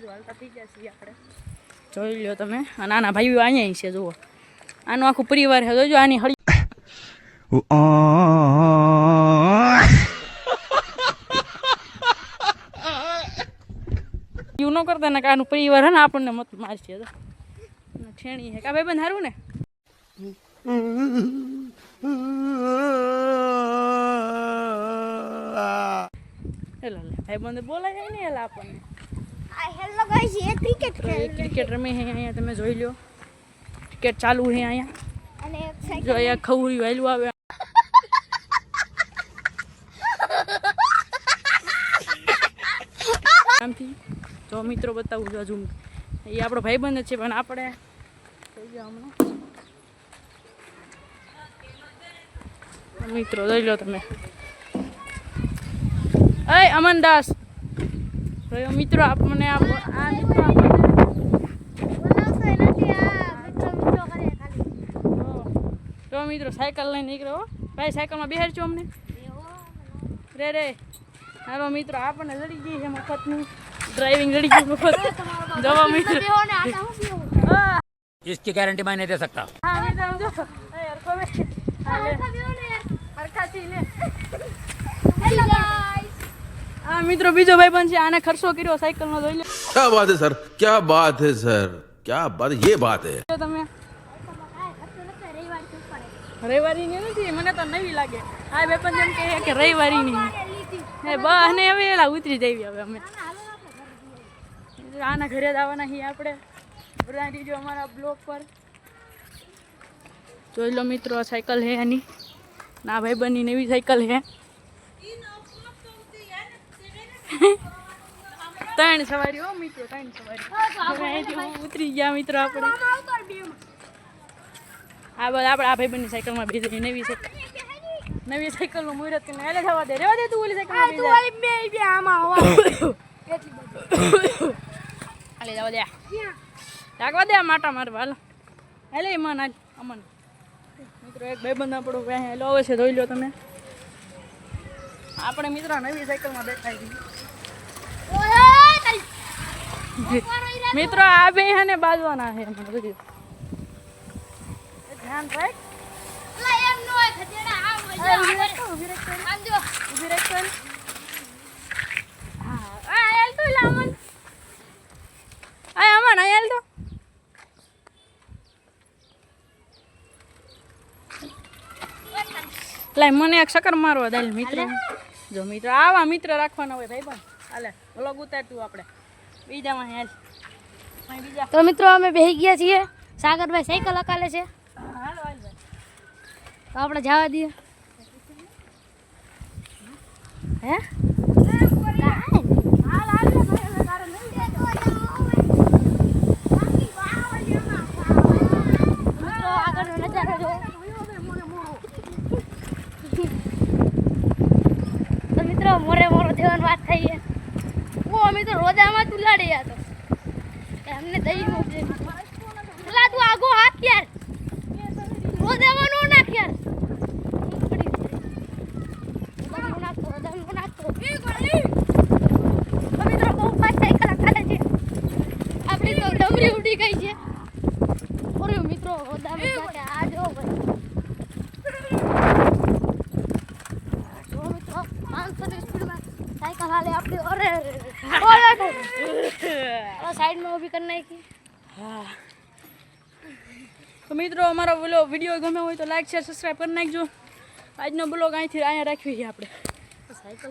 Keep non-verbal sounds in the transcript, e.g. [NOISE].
ગયા છીએ આપણે. જોઈ લો તમે. અને નાના ભાઈઓ અહીંયા છે જુઓ. આનું આખું પરિવાર છે જોજો આની હળી [LAUGHS] એવું ન કરતા ને કે આનું પરિવાર હે ને આપણને મત મારશે તો છેણી હે કા ભાઈ બંધ હારું ને? [LAUGHS] એલા ભાઈ બંધ બોલાય ને એલા આપણને. હેલો ગાઈસ એ ક્રિકેટ ખેલ ક્રિકેટ રમે હે અહીંયા તમે જોઈ લ્યો. ક્રિકેટ ચાલુ હે અહીંયા. અને જો અહીંયા ખવરી વેલું આવે. આમથી. તો મિત્રો બતાવું છું હજુ એ આપણો ભાઈબંધ છે પણ આપણે મિત્રો જોઈ લો તમે. અય અમનદાસ. જોયો મિત્રો આપણને આ આ મિત્રો આપણને બનાવતો નથી આ મિત્રો મિત્રો કરે ખાલી તો મિત્રો સાયકલ લઈને નીકળ્યો હો. ભાઈ સાયકલમાં બેહાર છો અમને રે રે હાલો મિત્રો આપણને લડી ગઈ છે મફતનું ડ્રાઇવિંગ લડી ગયું મફત જવા મિત્રો બેહો ને આટા હું બેહું હા इसकी गारंटी मैं नहीं दे सकता હા મિત્રો આમ જો એ હરખો બે. હા, લે. આટા મિત્રો બીજો ભાઈ પણ છે આને ખર્ચો કર્યો સાયકલ નો જોઈ લે. ક્યા બાત હે સર? ક્યા બાત હે સર? ક્યા બાત યે બાત હે. તમે. રવિવારી ની નથી મને તો નવી લાગે. આ બે પણ જેમ કહે કે રવિવારી ની હે બ અને હવે એલા ઉતરી જઈએ હવે અમે. આના ઘરે જ આવવાના છીએ આપણે. બધા દીજો અમારા બ્લોક પર. જોઈ લો મિત્રો સાયકલ હે એની ના ભાઈ બની નવી સાયકલ હે. ત્રણ સવારી હો મિત્રો ત્રણ સવારી. ઉતરી ગયા મિત્રો આપણે. આ બધા આપણે આ ભાઈ બની સાયકલમાં બેસી નવી સાયકલ. નવી સાયકલનું મુહૂર્ત કરીને એટલે જવા દે. રેવા દે તું ઓલી સાયકલમાં. બે બે આમાં હવા. હાલે જવા દે રાખવા દે માટા મારવા હાલો. હાલે મન આજ અમન. મિત્રો એક ભાઈબંધ આપણો પાસે હેલો આવે છે જોઈ લો તમે. આપણે મિત્રો નવી સાયકલમાં દેખાઈ તારી મિત્રો આ બે હે ને બાજવાના છે મને બધું. ધ્યાન રાખ. મને. એક ચક્કર મારવા દે મિત્ર. જો મિત્ર આવા મિત્ર રાખવાના હોય ભાઈ પણ હાલે વ્લોગ ઉતારતું આપણે. બીજામાં હેલ બીજા. તો મિત્રો અમે બેહી ગયા છીએ. સાગરભાઈ સાયકલ અકાલે છે. તો આપણે જવા દઈએ. હે? મિત્રો આગળનો નજારો તો મિત્રો મોરે મોરો દેવાની વાત થઈ અમે તો રોદામાં તુલાડ્યા તો. એમને દહીં નો પેલા તું આગો હાથ યાર રોદામાં નો નાખ યાર આપણી તો ડમરી ઉડી ગઈ છે. ઓરે મિત્રો રોદામાં આ જો ભાઈ. જો મિત્રો 500 ની સ્પીડમાં સાયકલ હાલે આપણી અરે ઓરે સાઈડમાં ઊભી કરી નાખી. તો મિત્રો અમારો બોલો વીડિયો ગમે હોય તો લાઈક શેર સબસ્ક્રાઈબ કરી નાખજો. આજનો બ્લોગ અહીંથી અહીંયા રાખવી છે આપણે. સાયકલ